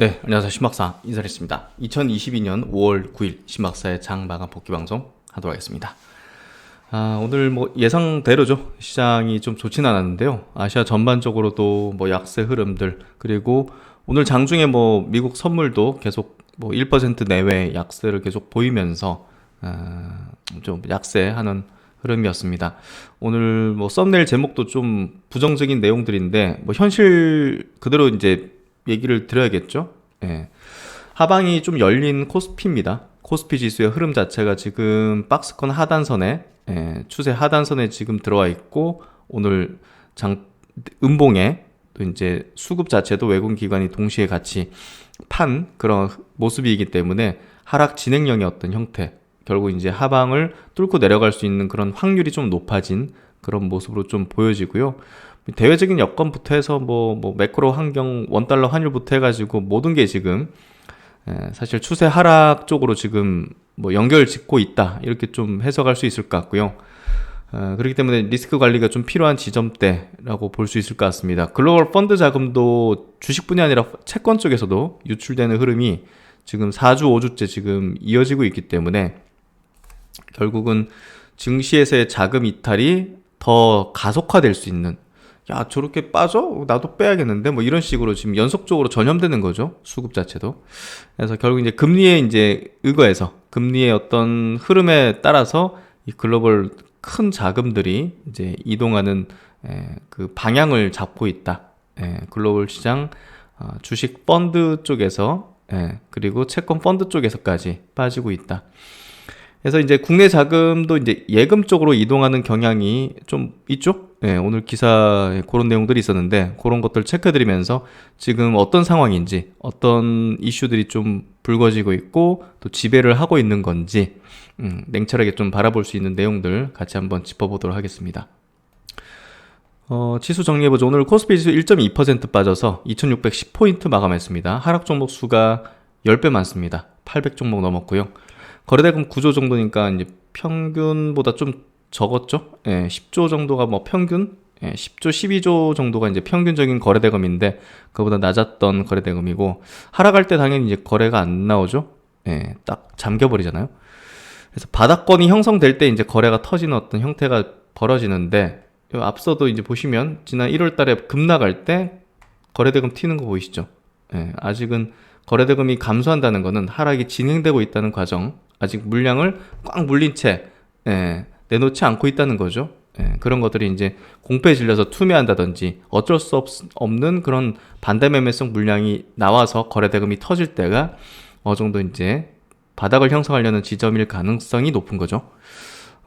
네, 안녕하세요. 신박사 인사했습니다. 2022년 5월 9일 신박사의 장 마감 복귀 방송 하도록 하겠습니다. 아, 오늘 뭐 예상대로죠. 시장이 좀 좋진 않았는데요. 아시아 전반적으로도 뭐 약세 흐름들 그리고 오늘 장중에 뭐 미국 선물도 계속 뭐 1% 내외 약세를 계속 보이면서 아, 좀 약세하는 흐름이었습니다. 오늘 뭐 썸네일 제목도 좀 부정적인 내용들인데 뭐 현실 그대로 이제 얘기를 드려야겠죠. 예. 하방이 좀 열린 코스피입니다. 코스피 지수의 흐름 자체가 지금 박스권 하단선에 예, 추세 하단선에 지금 들어와 있고 오늘 장 음봉에 또 이제 수급 자체도 외국 기관이 동시에 같이 판 그런 모습이기 때문에 하락 진행형의 어떤 형태 결국 이제 하방을 뚫고 내려갈 수 있는 그런 확률이 좀 높아진 그런 모습으로 좀 보여지고요. 대외적인 여건부터 해서 뭐, 뭐 매크로 환경 원달러 환율부터 해가지고 모든 게 지금 에, 사실 추세 하락 쪽으로 지금 뭐 연결 짓고 있다 이렇게 좀 해석할 수 있을 것 같고요. 어, 그렇기 때문에 리스크 관리가 좀 필요한 지점대라고 볼 수 있을 것 같습니다. 글로벌 펀드 자금도 주식뿐이 아니라 채권 쪽에서도 유출되는 흐름이 지금 4주, 5주째 지금 이어지고 있기 때문에 결국은 증시에서의 자금 이탈이 더 가속화될 수 있는 야 저렇게 빠져? 나도 빼야겠는데? 뭐 이런 식으로 지금 연속적으로 전염되는 거죠 수급 자체도. 그래서 결국 이제 금리에 이제 의거해서 금리의 어떤 흐름에 따라서 이 글로벌 큰 자금들이 이제 이동하는 에, 그 방향을 잡고 있다. 에, 글로벌 시장 어, 주식 펀드 쪽에서 에, 그리고 채권 펀드 쪽에서까지 빠지고 있다. 그래서 이제 국내 자금도 이제 예금 쪽으로 이동하는 경향이 좀 있죠? 네, 오늘 기사에 그런 내용들이 있었는데 그런 것들 체크드리면서 지금 어떤 상황인지 어떤 이슈들이 좀 불거지고 있고 또 지배를 하고 있는 건지 음, 냉철하게 좀 바라볼 수 있는 내용들 같이 한번 짚어보도록 하겠습니다. 어, 지수 정리해보죠. 오늘 코스피 지수 1.2% 빠져서 2610포인트 마감했습니다. 하락 종목 수가 10배 많습니다. 800 종목 넘었고요. 거래대금 9조 정도니까 이제 평균보다 좀 적었죠. 예, 10조 정도가 뭐 평균, 예, 10조, 12조 정도가 이제 평균적인 거래대금인데 그보다 낮았던 거래대금이고 하락할 때 당연히 이제 거래가 안 나오죠. 예, 딱 잠겨버리잖아요. 그래서 바닥권이 형성될 때 이제 거래가 터지는 어떤 형태가 벌어지는데 앞서도 이제 보시면 지난 1월 달에 급 나갈 때 거래대금 튀는 거 보이시죠? 예, 아직은 거래대금이 감소한다는 것은 하락이 진행되고 있다는 과정, 아직 물량을 꽉 물린 채 예, 내놓지 않고 있다는 거죠. 예, 그런 것들이 이제 공패에 질려서 투매한다든지 어쩔 수 없, 없는 그런 반대 매매성 물량이 나와서 거래대금이 터질 때가 어느 정도 이제 바닥을 형성하려는 지점일 가능성이 높은 거죠.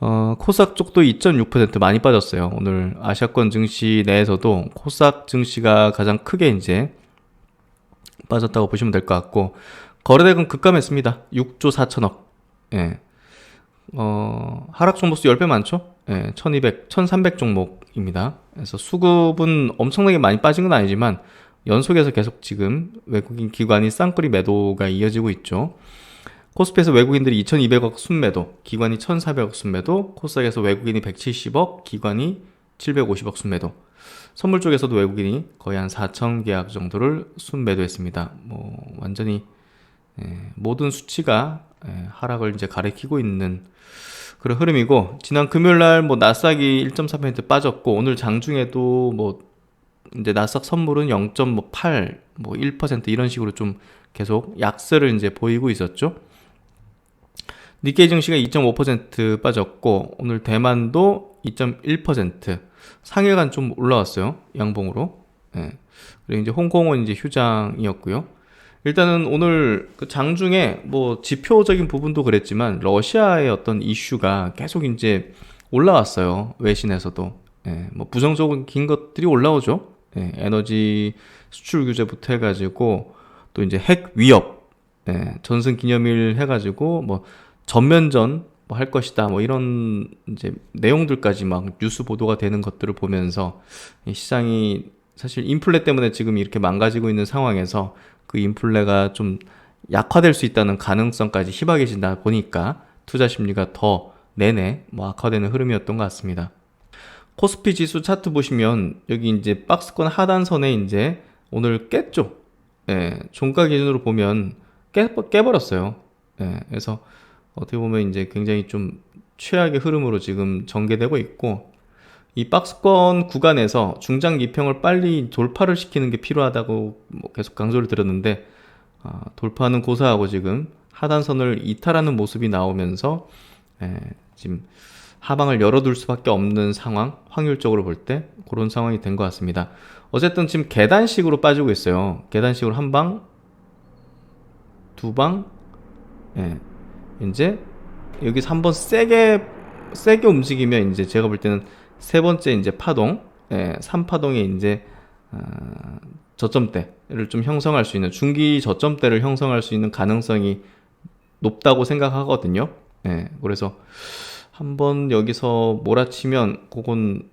어, 코스닥 쪽도 2.6% 많이 빠졌어요. 오늘 아시아권 증시 내에서도 코스닥 증시가 가장 크게 이제 빠졌다고 보시면 될 것 같고 거래대금 급감했습니다. 6조 4천억. 예. 어, 하락 종목 수 10배 많죠? 예, 1200, 1300 종목입니다. 그래서 수급은 엄청나게 많이 빠진 건 아니지만 연속해서 계속 지금 외국인 기관이 쌍끌이 매도가 이어지고 있죠. 코스피에서 외국인들이 2200억 순매도, 기관이 1400억 순매도, 코스닥에서 외국인이 170억, 기관이 750억 순매도. 선물 쪽에서도 외국인이 거의 한 4천 계약 정도를 순매도했습니다. 뭐 완전히 예, 모든 수치가 예, 하락을 이제 가리키고 있는 그런 흐름이고 지난 금요일 날뭐 나스닥이 1.4% 빠졌고 오늘 장중에도 뭐 이제 나스닥 선물은 0.8, 뭐 1% 이런 식으로 좀 계속 약세를 이제 보이고 있었죠. 니케이 증시가 2.5% 빠졌고 오늘 대만도 2.1% 상해간 좀 올라왔어요. 양봉으로. 예. 그리고 이제 홍콩은 이제 휴장이었고요. 일단은 오늘 그 장중에 뭐 지표적인 부분도 그랬지만 러시아의 어떤 이슈가 계속 이제 올라왔어요. 외신에서도. 예. 뭐 부정적인 것들이 올라오죠. 예. 에너지 수출 규제부터 해가지고 또 이제 핵 위협, 예. 전승 기념일 해가지고 뭐 전면전 뭐 할 것이다 뭐 이런 이제 내용들까지 막 뉴스 보도가 되는 것들을 보면서 시장이 사실 인플레 때문에 지금 이렇게 망가지고 있는 상황에서 그 인플레가 좀 약화될 수 있다는 가능성까지 희박해진다 보니까 투자 심리가 더 내내 뭐 악화되는 흐름이었던 것 같습니다. 코스피 지수 차트 보시면 여기 이제 박스권 하단선에 이제 오늘 깼죠. 예, 종가 기준으로 보면 깨, 깨버렸어요. 예, 그래서 어떻게 보면 이제 굉장히 좀 최악의 흐름으로 지금 전개되고 있고 이 박스권 구간에서 중장 기평을 빨리 돌파를 시키는 게 필요하다고 뭐 계속 강조를 드렸는데 아, 돌파는 고사하고 지금 하단선을 이탈하는 모습이 나오면서 예, 지금 하방을 열어둘 수밖에 없는 상황 확률적으로 볼 때 그런 상황이 된 것 같습니다. 어쨌든 지금 계단식으로 빠지고 있어요. 계단식으로 한 방, 두 방, 예, 이제 여기서 한번 세게 세게 움직이면 이제 제가 볼 때는 세 번째 이제 파동, 예, 3파동에 이제 어, 저점대를 좀 형성할 수 있는 중기 저점대를 형성할 수 있는 가능성이 높다고 생각하거든요. 예, 그래서 한번 여기서 몰아치면 그건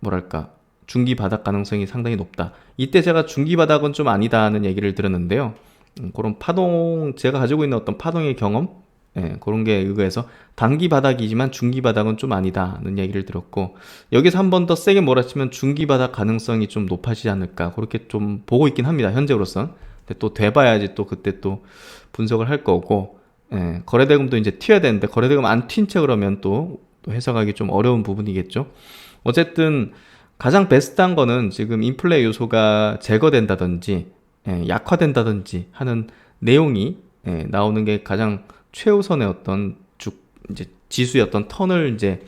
뭐랄까 중기 바닥 가능성이 상당히 높다. 이때 제가 중기 바닥은 좀 아니다는 얘기를 들었는데요. 음, 그런 파동 제가 가지고 있는 어떤 파동의 경험 예, 그런 게 의거해서 단기 바닥이지만 중기 바닥은 좀 아니다는 얘기를 들었고 여기서 한 번 더 세게 몰아치면 중기 바닥 가능성이 좀 높아지지 않을까 그렇게 좀 보고 있긴 합니다 현재로선. 근데 또 돼봐야지 또 그때 또 분석을 할 거고 예, 거래대금도 이제 튀어야 되는데 거래대금 안 튄 채 그러면 또, 또 해석하기 좀 어려운 부분이겠죠. 어쨌든 가장 베스트한 거는 지금 인플레 요소가 제거된다든지 예, 약화된다든지 하는 내용이 예, 나오는 게 가장 최우선의 어떤 주, 이제 지수의 어떤 턴을 이제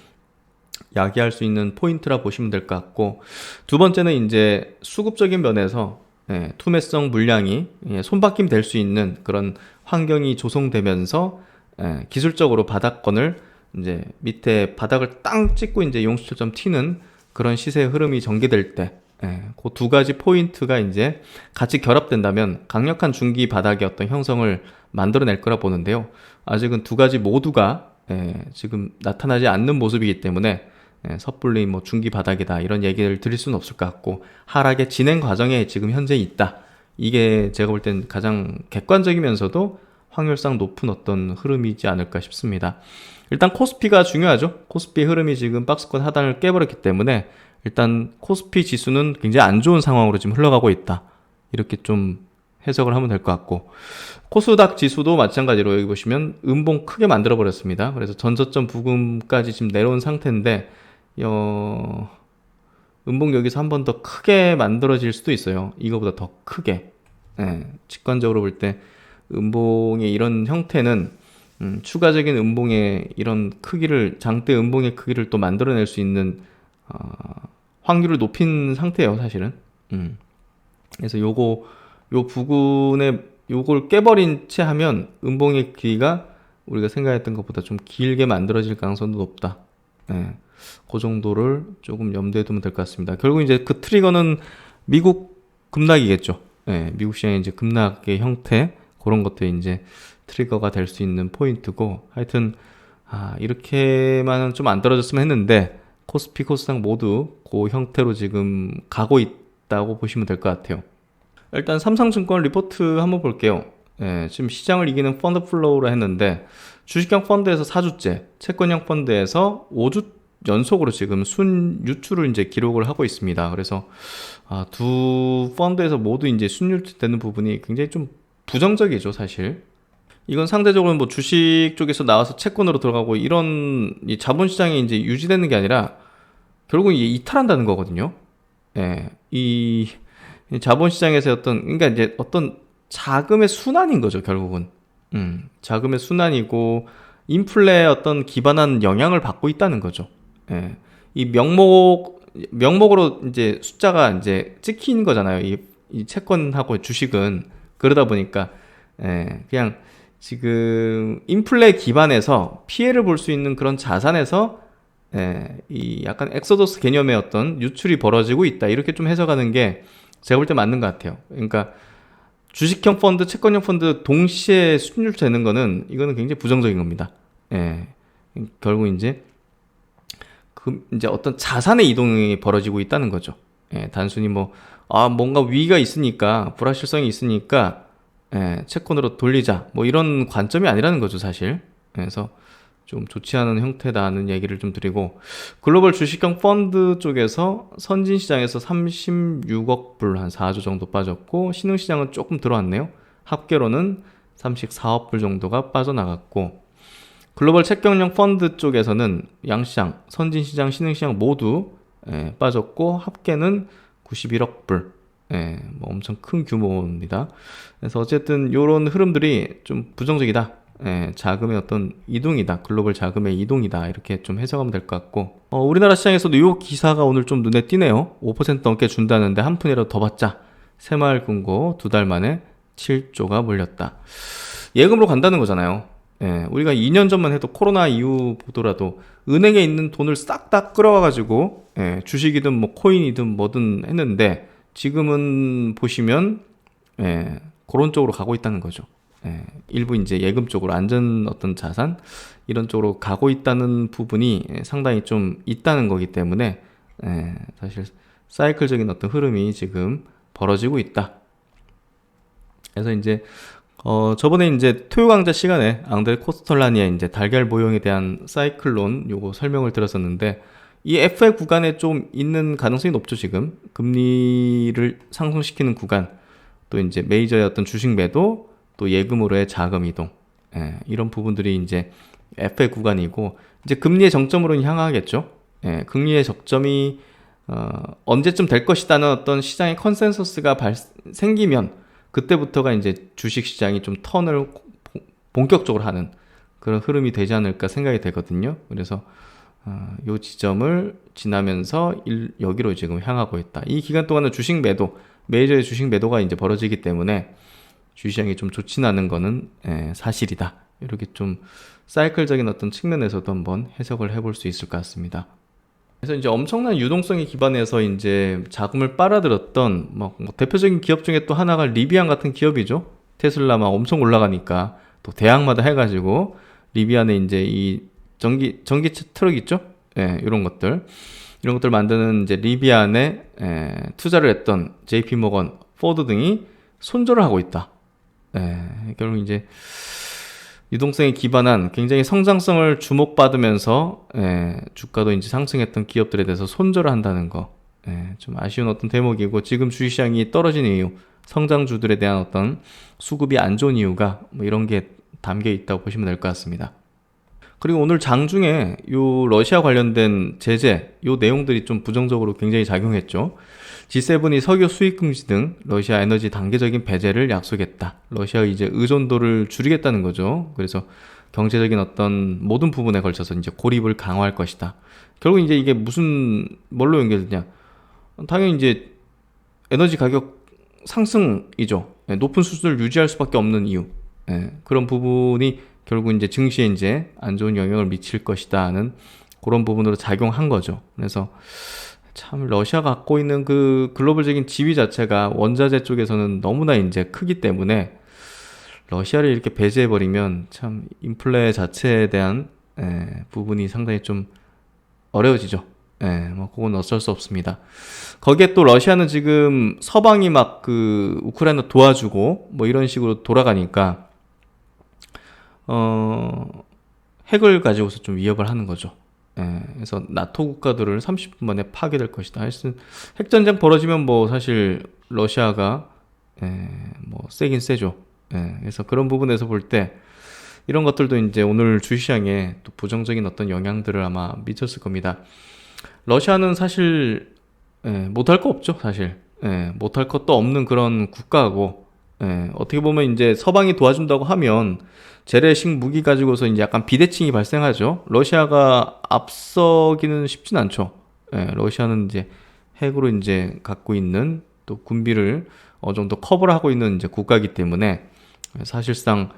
야기할 수 있는 포인트라 보시면 될 것 같고 두 번째는 이제 수급적인 면에서 예, 투매성 물량이 예, 손바뀜 될 수 있는 그런 환경이 조성되면서 예, 기술적으로 바닥권을 이제 밑에 바닥을 땅 찍고 이제 용수철점 튀는 그런 시세 흐름이 전개될 때, 예, 그두 가지 포인트가 이제 같이 결합된다면 강력한 중기 바닥의 어떤 형성을 만들어낼 거라 보는데요. 아직은 두 가지 모두가 예, 지금 나타나지 않는 모습이기 때문에 예, 섣불리 뭐 중기 바닥이다 이런 얘기를 드릴 수는 없을 것 같고 하락의 진행 과정에 지금 현재 있다. 이게 제가 볼 땐 가장 객관적이면서도 확률상 높은 어떤 흐름이지 않을까 싶습니다. 일단 코스피가 중요하죠. 코스피 흐름이 지금 박스권 하단을 깨버렸기 때문에 일단 코스피 지수는 굉장히 안 좋은 상황으로 지금 흘러가고 있다. 이렇게 좀 해석을 하면 될 것 같고 코스닥 지수도 마찬가지로 여기 보시면 음봉 크게 만들어 버렸습니다. 그래서 전저점 부근까지 지금 내려온 상태인데 어, 음봉 여기서 한 번 더 크게 만들어질 수도 있어요. 이거보다 더 크게. 예, 직관적으로 볼 때 음봉의 이런 형태는 음, 추가적인 음봉의 이런 크기를 장대 음봉의 크기를 또 만들어낼 수 있는 어, 확률을 높인 상태예요, 사실은. 음. 그래서 요거 요 부근에 요걸 깨버린 채 하면 음봉의 길이가 우리가 생각했던 것보다 좀 길게 만들어질 가능성도 높다. 예. 그 정도를 조금 염두에 두면 될 것 같습니다. 결국 이제 그 트리거는 미국 급락이겠죠. 예, 미국 시장의 이제 급락의 형태 그런 것들이 이제 트리거가 될 수 있는 포인트고 하여튼 아, 이렇게만은 좀 안 떨어졌으면 했는데 코스피 코스닥 모두 그 형태로 지금 가고 있다고 보시면 될 것 같아요. 일단 삼성증권 리포트 한번 볼게요. 예, 지금 시장을 이기는 펀드 플로우로 했는데 주식형 펀드에서 4주째, 채권형 펀드에서 5주 연속으로 지금 순 유출을 이제 기록을 하고 있습니다. 그래서 아, 두 펀드에서 모두 이제 순유출되는 부분이 굉장히 좀 부정적이죠, 사실. 이건 상대적으로 뭐 주식 쪽에서 나와서 채권으로 들어가고 이런 이 자본시장이 이제 유지되는 게 아니라 결국 이게 이탈한다는 거거든요. 예, 이 자본시장에서 어떤 그러니까 이제 어떤 자금의 순환인 거죠, 결국은. 음, 자금의 순환이고 인플레에 어떤 기반한 영향을 받고 있다는 거죠. 예. 이 명목 명목으로 이제 숫자가 이제 찍힌 거잖아요. 이, 이 채권하고 주식은 그러다 보니까 예, 그냥 지금 인플레 기반에서 피해를 볼 수 있는 그런 자산에서 예, 이 약간 엑소더스 개념의 어떤 유출이 벌어지고 있다 이렇게 좀 해석하는 게 제가 볼 때 맞는 것 같아요. 그러니까 주식형 펀드, 채권형 펀드 동시에 순율되는 거는 이거는 굉장히 부정적인 겁니다. 예, 결국 이제 그 이제 어떤 자산의 이동이 벌어지고 있다는 거죠. 예, 단순히 뭐, 아, 뭔가 위기가 있으니까, 불확실성이 있으니까, 예, 채권으로 돌리자. 뭐 이런 관점이 아니라는 거죠, 사실. 그래서 좀 좋지 않은 형태다는 얘기를 좀 드리고 글로벌 주식형 펀드 쪽에서 선진 시장에서 36억 불 한 4조 정도 빠졌고 신흥 시장은 조금 들어왔네요. 합계로는 34억 불 정도가 빠져나갔고 글로벌 채권형 펀드 쪽에서는 양시장, 선진 시장, 신흥 시장 모두 예, 빠졌고 합계는 91억 불. 예, 뭐 엄청 큰 규모입니다. 그래서 어쨌든 이런 흐름들이 좀 부정적이다. 예, 자금의 어떤 이동이다. 글로벌 자금의 이동이다. 이렇게 좀 해석하면 될 것 같고. 어, 우리나라 시장에서도 이 기사가 오늘 좀 눈에 띄네요. 5% 넘게 준다는데 한 푼이라도 더 받자. 새마을 금고 두 달 만에 7조가 몰렸다. 예금으로 간다는 거잖아요. 예, 우리가 2년 전만 해도 코로나 이후 보더라도 은행에 있는 돈을 싹 다 끌어와가지고 예, 주식이든 뭐 코인이든 뭐든 했는데 지금은 보시면 예, 그런 쪽으로 가고 있다는 거죠. 예, 일부 이제 예금 쪽으로 안전 어떤 자산 이런 쪽으로 가고 있다는 부분이 예, 상당히 좀 있다는 거기 때문에 예, 사실 사이클적인 어떤 흐름이 지금 벌어지고 있다. 그래서 이제 어, 저번에 이제 토요 강좌 시간에 앙드레 코스톨라니의 이제 달걀 모형에 대한 사이클론 요거 설명을 들었었는데 이 FI 구간에 좀 있는 가능성이 높죠, 지금. 금리를 상승시키는 구간, 또 이제 메이저의 어떤 주식 매도, 또 예금으로의 자금 이동. 예, 이런 부분들이 이제 FI 구간이고, 이제 금리의 정점으로 향하겠죠. 예, 금리의 적점이 어, 언제쯤 될 것이다는 어떤 시장의 컨센서스가 발, 생기면 그때부터가 이제 주식 시장이 좀 턴을 본격적으로 하는 그런 흐름이 되지 않을까 생각이 되거든요. 그래서 어, 요 지점을 지나면서 일, 여기로 지금 향하고 있다. 이 기간 동안은 주식 매도, 메이저의 주식 매도가 이제 벌어지기 때문에 주시장이 좀 좋지 않은 거는 예, 사실이다. 이렇게 좀 사이클적인 어떤 측면에서도 한번 해석을 해볼 수 있을 것 같습니다. 그래서 이제 엄청난 유동성에 기반해서 이제 자금을 빨아들였던 뭐, 뭐 대표적인 기업 중에 또 하나가 리비안 같은 기업이죠. 테슬라 막 엄청 올라가니까 또 대학마다 해가지고 리비안에 이제 이 전기 전기차 트럭 있죠? 예, 이런 것들 이런 것들 만드는 이제 리비안에 예, 투자를 했던 JP 모건, 포드 등이 손절을 하고 있다. 예, 결국 이제 유동성에 기반한 굉장히 성장성을 주목받으면서 예, 주가도 이제 상승했던 기업들에 대해서 손절을 한다는 거. 예, 좀 아쉬운 어떤 대목이고 지금 주식시장이 떨어진 이유, 성장주들에 대한 어떤 수급이 안 좋은 이유가 뭐 이런 게 담겨 있다고 보시면 될 것 같습니다. 그리고 오늘 장중에 요 러시아 관련된 제재, 요 내용들이 좀 부정적으로 굉장히 작용했죠. G7이 석유 수입 금지 등 러시아 에너지 단계적인 배제를 약속했다. 러시아의 이제 의존도를 줄이겠다는 거죠. 그래서 경제적인 어떤 모든 부분에 걸쳐서 이제 고립을 강화할 것이다. 결국 이제 이게 무슨 뭘로 연결되냐? 당연히 이제 에너지 가격 상승이죠. 네, 높은 수준을 유지할 수밖에 없는 이유. 네, 그런 부분이 결국 이제 증시에 이제 안 좋은 영향을 미칠 것이다는 그런 부분으로 작용한 거죠. 그래서 참 러시아가 갖고 있는 그 글로벌적인 지위 자체가 원자재 쪽에서는 너무나 이제 크기 때문에 러시아를 이렇게 배제해 버리면 참 인플레 자체에 대한 에, 부분이 상당히 좀 어려워지죠. 예, 뭐 그건 어쩔 수 없습니다. 거기에 또 러시아는 지금 서방이 막 그 우크라이나 도와주고 뭐 이런 식으로 돌아가니까 어 핵을 가지고서 좀 위협을 하는 거죠. 예, 그래서 나토 국가들을 30분 만에 파괴될 것이다. 하여튼 핵전쟁 벌어지면 뭐 사실 러시아가 예, 뭐 세긴 세죠. 예, 그래서 그런 부분에서 볼 때 이런 것들도 이제 오늘 주시장에 또 부정적인 어떤 영향들을 아마 미쳤을 겁니다. 러시아는 사실 예, 못할 거 없죠, 사실. 예, 못할 것도 없는 그런 국가고 예, 어떻게 보면 이제 서방이 도와준다고 하면 재래식 무기 가지고서 이제 약간 비대칭이 발생하죠. 러시아가 앞서기는 쉽진 않죠. 예, 러시아는 이제 핵으로 이제 갖고 있는 또 군비를 어느 정도 커버를 하고 있는 이제 국가이기 때문에 사실상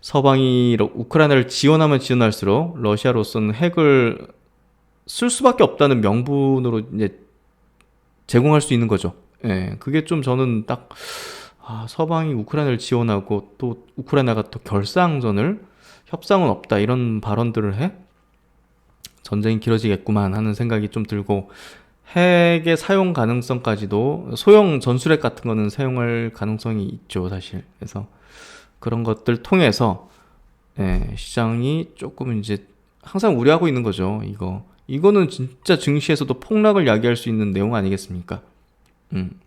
서방이 우크라이나를 지원하면 지원할수록 러시아로서는 핵을 쓸 수밖에 없다는 명분으로 이제 제공할 수 있는 거죠. 예, 그게 좀 저는 딱 아, 서방이 우크라이나를 지원하고 또 우크라이나가 또 결상전을 협상은 없다 이런 발언들을 해 전쟁이 길어지겠구만 하는 생각이 좀 들고 핵의 사용 가능성까지도 소형 전술핵 같은 거는 사용할 가능성이 있죠 사실 그래서 그런 것들 통해서 예, 시장이 조금 이제 항상 우려하고 있는 거죠. 이거 이거는 진짜 증시에서도 폭락을 야기할 수 있는 내용 아니겠습니까? 음.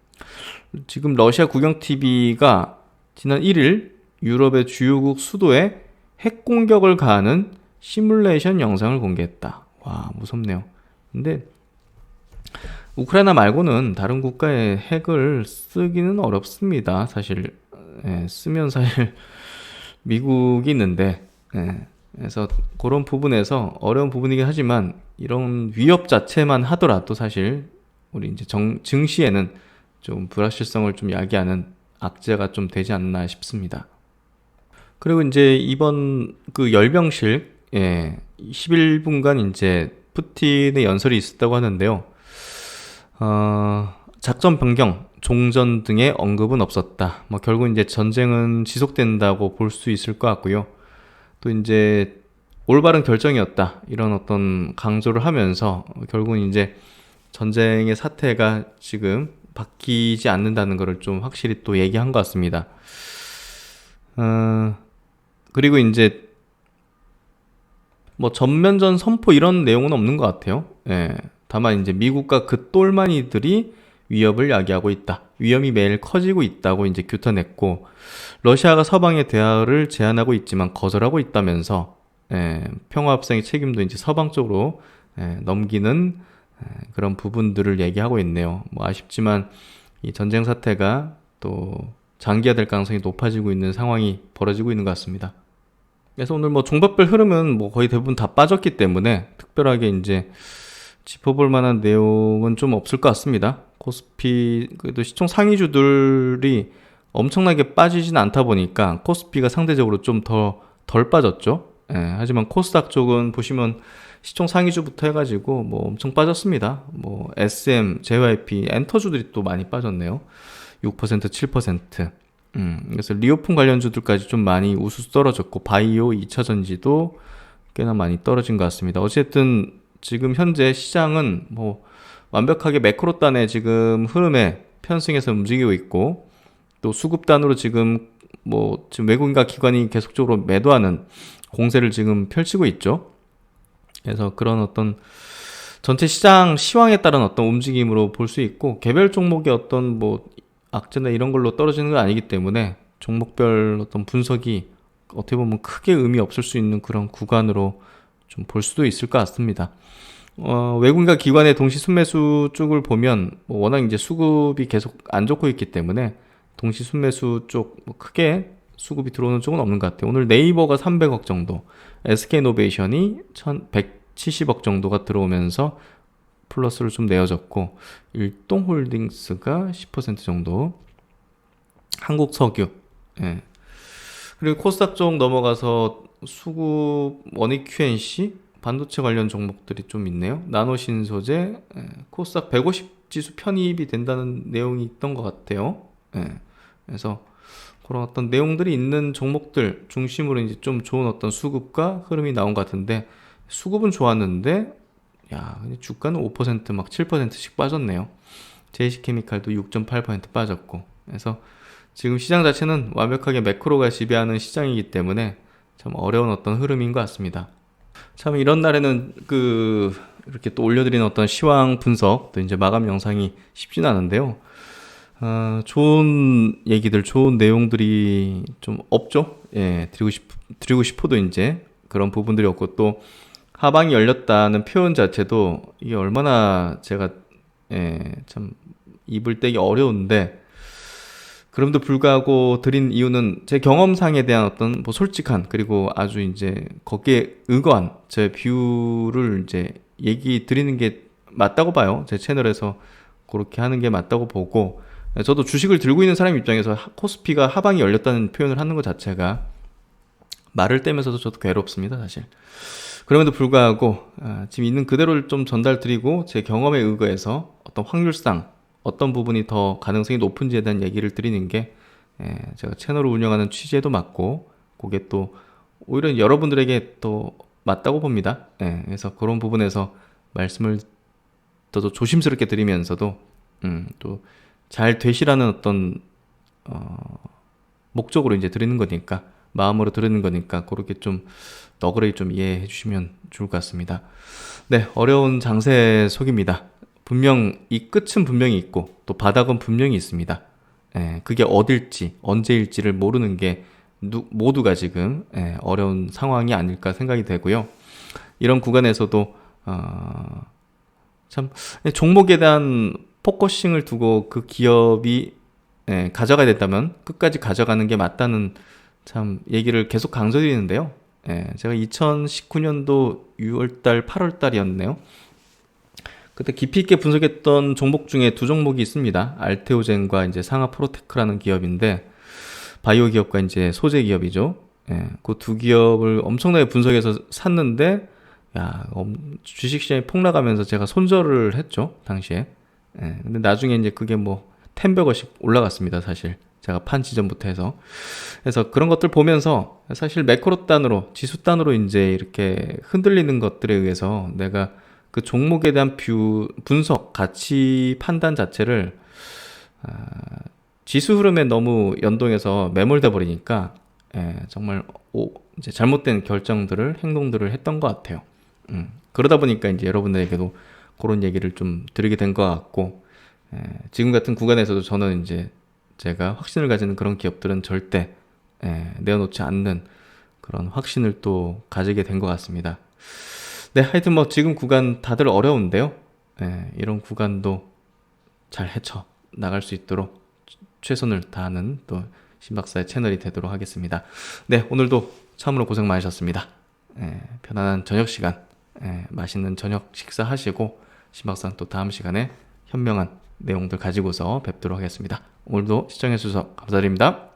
지금 러시아 국영 TV가 지난 1일 유럽의 주요국 수도에 핵 공격을 가하는 시뮬레이션 영상을 공개했다. 와, 무섭네요. 근데 우크라이나 말고는 다른 국가의 핵을 쓰기는 어렵습니다. 사실 예, 쓰면 사실 미국이 있는데 예, 그래서 그런 부분에서 어려운 부분이긴 하지만 이런 위협 자체만 하더라도 사실 우리 이제 정, 증시에는 좀 불확실성을 좀 야기하는 악재가 좀 되지 않나 싶습니다. 그리고 이제 이번 그 열병실 예, 11분간 이제 푸틴의 연설이 있었다고 하는데요. 어, 작전 변경, 종전 등의 언급은 없었다. 뭐 결국 이제 전쟁은 지속된다고 볼 수 있을 것 같고요. 또 이제 올바른 결정이었다. 이런 어떤 강조를 하면서 결국은 이제 전쟁의 사태가 지금 바뀌지 않는다는 것을 좀 확실히 또 얘기한 것 같습니다. 어, 그리고 이제 뭐 전면전 선포 이런 내용은 없는 것 같아요. 예. 다만 이제 미국과 그 똘마니들이 위협을 야기하고 있다. 위험이 매일 커지고 있다고 이제 규탄했고 러시아가 서방의 대화를 제안하고 있지만 거절하고 있다면서 예, 평화 협상의 책임도 이제 서방 쪽으로 예, 넘기는 예, 그런 부분들을 얘기하고 있네요. 뭐 아쉽지만 이 전쟁 사태가 또 장기화될 가능성이 높아지고 있는 상황이 벌어지고 있는 것 같습니다. 그래서 오늘 뭐 종밥별 흐름은 뭐 거의 대부분 다 빠졌기 때문에 특별하게 이제 짚어볼 만한 내용은 좀 없을 것 같습니다. 코스피 그래도 시총 상위주들이 엄청나게 빠지진 않다 보니까 코스피가 상대적으로 좀 더 덜 빠졌죠. 예, 하지만 코스닥 쪽은 보시면 시총 상위주부터 해가지고 뭐 엄청 빠졌습니다. 뭐 SM, JYP, 엔터주들이 또 많이 빠졌네요. 6%, 7%. 음, 그래서 리오폰 관련주들까지 좀 많이 우수수 떨어졌고 바이오, 2차전지도 꽤나 많이 떨어진 것 같습니다. 어쨌든 지금 현재 시장은 뭐 완벽하게 매크로단의 지금 흐름에 편승해서 움직이고 있고 또 수급단으로 지금 뭐 지금 외국인과 기관이 계속적으로 매도하는 공세를 지금 펼치고 있죠. 그래서 그런 어떤 전체 시장 시황에 따른 어떤 움직임으로 볼 수 있고 개별 종목의 어떤 뭐 악재나 이런 걸로 떨어지는 건 아니기 때문에 종목별 어떤 분석이 어떻게 보면 크게 의미 없을 수 있는 그런 구간으로 좀 볼 수도 있을 것 같습니다. 어, 외국인과 기관의 동시 순매수 쪽을 보면 뭐 워낙 이제 수급이 계속 안 좋고 있기 때문에 동시 순매수 쪽뭐 크게 수급이 들어오는 쪽은 없는 것 같아요. 오늘 네이버가 300억 정도, SK노베이션이 1,170억 정도가 들어오면서 플러스를 좀 내어졌고 일동홀딩스가 10% 정도, 한국석유, 예. 그리고 코스닥 쪽 넘어가서 수급 원익 QNC 반도체 관련 종목들이 좀 있네요. 나노신소재, 예, 코스닥 150 지수 편입이 된다는 내용이 있던 것 같아요. 예, 그래서 그런 어떤 내용들이 있는 종목들 중심으로 이제 좀 좋은 어떤 수급과 흐름이 나온 것 같은데 수급은 좋았는데 야 주가는 5%막 7%씩 빠졌네요. 제이시케미칼도 6.8% 빠졌고 그래서 지금 시장 자체는 완벽하게 매크로가 지배하는 시장이기 때문에 참 어려운 어떤 흐름인 것 같습니다. 참 이런 날에는 그 이렇게 또 올려드리는 어떤 시황 분석 또 이제 마감 영상이 쉽진 않은데요. 어, 좋은 얘기들, 좋은 내용들이 좀 없죠. 예, 드리고 싶 드리고 싶어도 이제 그런 부분들이 없고 또 하방이 열렸다는 표현 자체도 이게 얼마나 제가 예, 참 입을 떼기 어려운데 그럼에도 불구하고 드린 이유는 제 경험상에 대한 어떤 뭐 솔직한 그리고 아주 이제 거기에 의거한 제 뷰를 이제 얘기 드리는 게 맞다고 봐요. 제 채널에서 그렇게 하는 게 맞다고 보고 저도 주식을 들고 있는 사람 입장에서 코스피가 하방이 열렸다는 표현을 하는 것 자체가 말을 떼면서도 저도 괴롭습니다, 사실. 그럼에도 불구하고 아, 지금 있는 그대로를 좀 전달 드리고 제 경험에 의거해서 어떤 확률상 어떤 부분이 더 가능성이 높은지에 대한 얘기를 드리는 게 예, 제가 채널을 운영하는 취지에도 맞고 그게 또 오히려 여러분들에게 또 맞다고 봅니다. 예, 그래서 그런 부분에서 말씀을 더 조심스럽게 드리면서도 음, 또 잘 되시라는 어떤 어, 목적으로 이제 드리는 거니까 마음으로 들으는 거니까 그렇게 좀 너그러이 좀 이해해 주시면 좋을 것 같습니다. 네, 어려운 장세 속입니다. 분명 이 끝은 분명히 있고 또 바닥은 분명히 있습니다. 예, 그게 어딜지 언제일지를 모르는 게 누- 모두가 지금 예, 어려운 상황이 아닐까 생각이 되고요. 이런 구간에서도 어, 참 종목에 대한 포커싱을 두고 그 기업이 예, 가져가야 된다면 끝까지 가져가는 게 맞다는 참 얘기를 계속 강조드리는데요. 예, 제가 2019년도 6월달, 8월달이었네요. 그때 깊이 있게 분석했던 종목 중에 두 종목이 있습니다. 알테오젠과 이제 상하 프로테크라는 기업인데 바이오 기업과 이제 소재 기업이죠. 예, 그 두 기업을 엄청나게 분석해서 샀는데 야, 엄- 주식 시장이 폭락하면서 제가 손절을 했죠, 당시에. 예, 근데 나중에 이제 그게 뭐, 텐백원씩 올라갔습니다, 사실. 제가 판 지점부터 해서. 그래서 그런 것들 보면서 사실 매크로 단으로, 지수 단으로 이제 이렇게 흔들리는 것들에 의해서 내가 그 종목에 대한 뷰, 분석, 가치 판단 자체를, 아, 지수 흐름에 너무 연동해서 매몰돼 버리니까, 예, 정말, 오, 이제 잘못된 결정들을, 행동들을 했던 것 같아요. 음, 그러다 보니까 이제 여러분들에게도 그런 얘기를 좀 드리게 된 것 같고, 에, 지금 같은 구간에서도 저는 이제 제가 확신을 가지는 그런 기업들은 절대 에, 내어놓지 않는 그런 확신을 또 가지게 된 것 같습니다. 네, 하여튼 뭐 지금 구간 다들 어려운데요. 에, 이런 구간도 잘 헤쳐 나갈 수 있도록 최선을 다하는 또 신박사의 채널이 되도록 하겠습니다. 네, 오늘도 참으로 고생 많으셨습니다. 에, 편안한 저녁 시간, 에, 맛있는 저녁 식사하시고 신 박사 또 다음 시간에 현명한 내용들 가지고서 뵙도록 하겠습니다. 오늘도 시청해주셔서 감사드립니다.